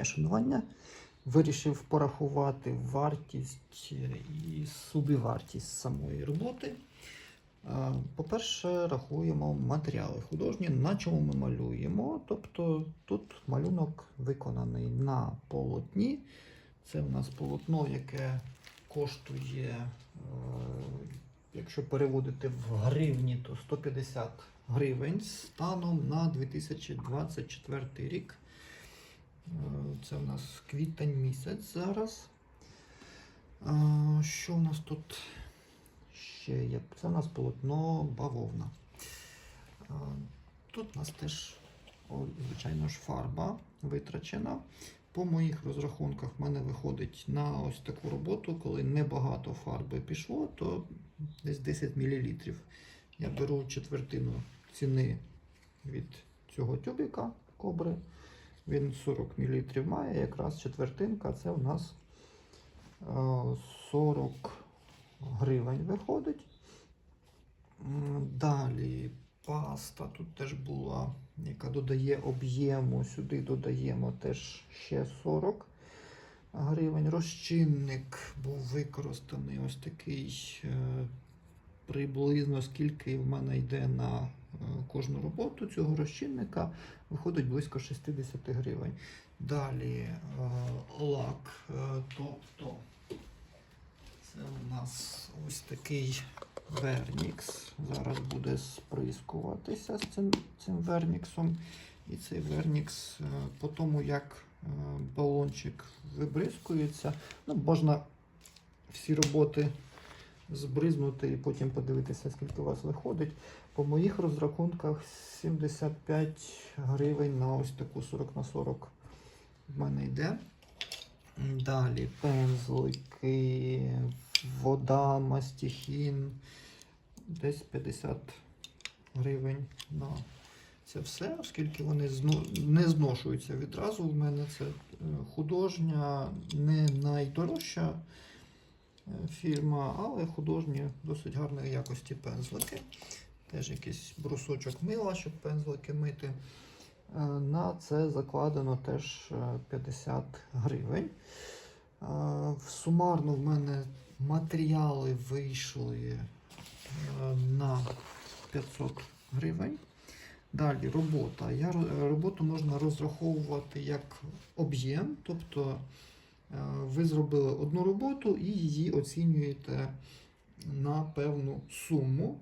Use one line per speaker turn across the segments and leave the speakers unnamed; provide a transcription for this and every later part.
моє шанування. Вирішив порахувати вартість і собівартість самої роботи. Е, По-перше, рахуємо матеріали художні, на чому ми малюємо. Тобто тут малюнок виконаний на полотні. Це в нас полотно, яке коштує, е, якщо переводити в гривні, то 150 гривень станом на 2024 рік. Це у нас квітень місяць зараз. Е, Що у нас тут ще є? Це у нас полотно бавовна. Е, Тут у нас теж, звичайно ж, фарба витрачена. По моїх розрахунках в мене виходить на ось таку роботу, коли небагато фарби пішло, то десь 10 мл. Я беру четвертину ціни від цього тюбіка кобри. Він 40 мл має, якраз четвертинка це у нас е, 40 гривень виходить. Далі паста тут теж була, яка додає об'єму. Сюди додаємо теж ще 40 гривень. Розчинник був використаний ось такий е, приблизно скільки в мене йде на е, кожну роботу цього розчинника, виходить близько 60 гривень. Далі е, лак, е, тобто це у нас ось такий вернікс. Зараз буде сприскуватися з цим, цим верніксом. І цей вернікс, по тому як балончик вибризкується, ну, можна всі роботи збризнути і потім подивитися, скільки у вас виходить. По моїх розрахунках 75 гривень на ось таку 40 на 40 в мене йде. Далі пензлики, вода, мастихін. Десь 50 гривень на це все, оскільки вони зно- не зношуються відразу. У мене це е, художня, не найдорожча фірма, але художні досить гарної якості пензлики. Теж якийсь брусочок мила, щоб пензлики мити. Е, На це закладено теж е, 50 гривень. Е, Сумарно в мене матеріали вийшли е, на 500 гривень. Далі робота. Я, роботу можна розраховувати як об'єм, тобто е, ви зробили одну роботу і її оцінюєте на певну суму.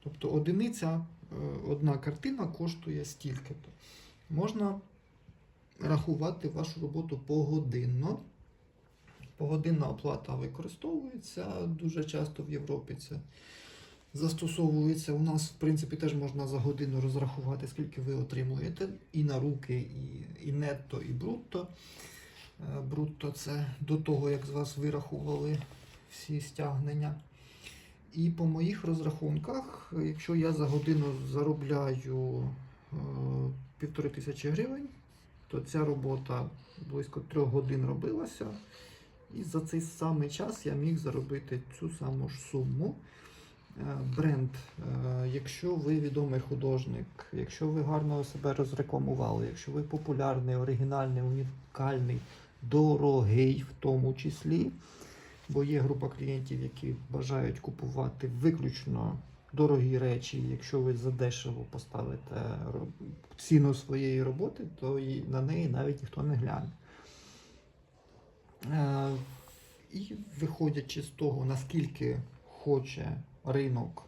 Тобто одиниця, е, одна картина коштує стільки-то. Можна рахувати вашу роботу погодинно. Погодинна оплата використовується дуже часто в Європі. Це застосовується. У нас, в принципі, теж можна за годину розрахувати, скільки ви отримуєте і на руки, і, і нетто, і брутто. Е, Брутто це до того, як з вас вирахували всі стягнення. І по моїх розрахунках, якщо я за годину заробляю е, півтори тисячі гривень, то ця робота близько трьох годин робилася. І за цей самий час я міг заробити цю саму ж суму. Е, Бренд, якщо ви відомий художник, якщо ви гарно себе розрекламували, якщо ви популярний, оригінальний, унікальний, дорогий в тому числі, бо є група клієнтів, які бажають купувати виключно дорогі речі. Якщо ви задешево поставите ціну своєї роботи, то і на неї навіть ніхто не гляне. Е, І виходячи з того, наскільки хоче ринок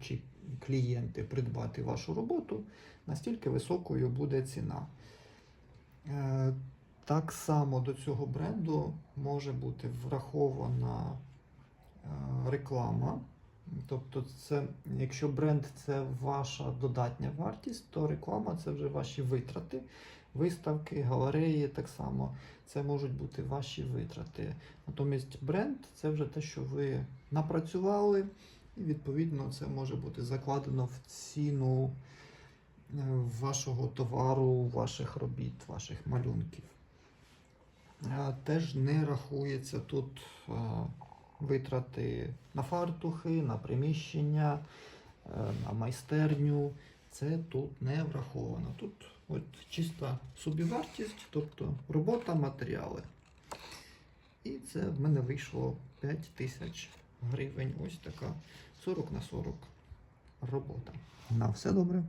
чи клієнти придбати вашу роботу, настільки високою буде ціна. Так само до цього бренду може бути врахована е, реклама. Тобто, це, якщо бренд це ваша додатня вартість, то реклама це вже ваші витрати. Виставки, галереї так само це можуть бути ваші витрати. Натомість бренд це вже те, що ви напрацювали, і відповідно це може бути закладено в ціну е, вашого товару, ваших робіт, ваших малюнків. Теж не рахується тут е, витрати на фартухи, на приміщення, е, на майстерню. Це тут не враховано. Тут От чиста собівартість, тобто робота, матеріали. І це в мене вийшло 5 тисяч гривень. Ось така 40 на 40 робота. На все добре.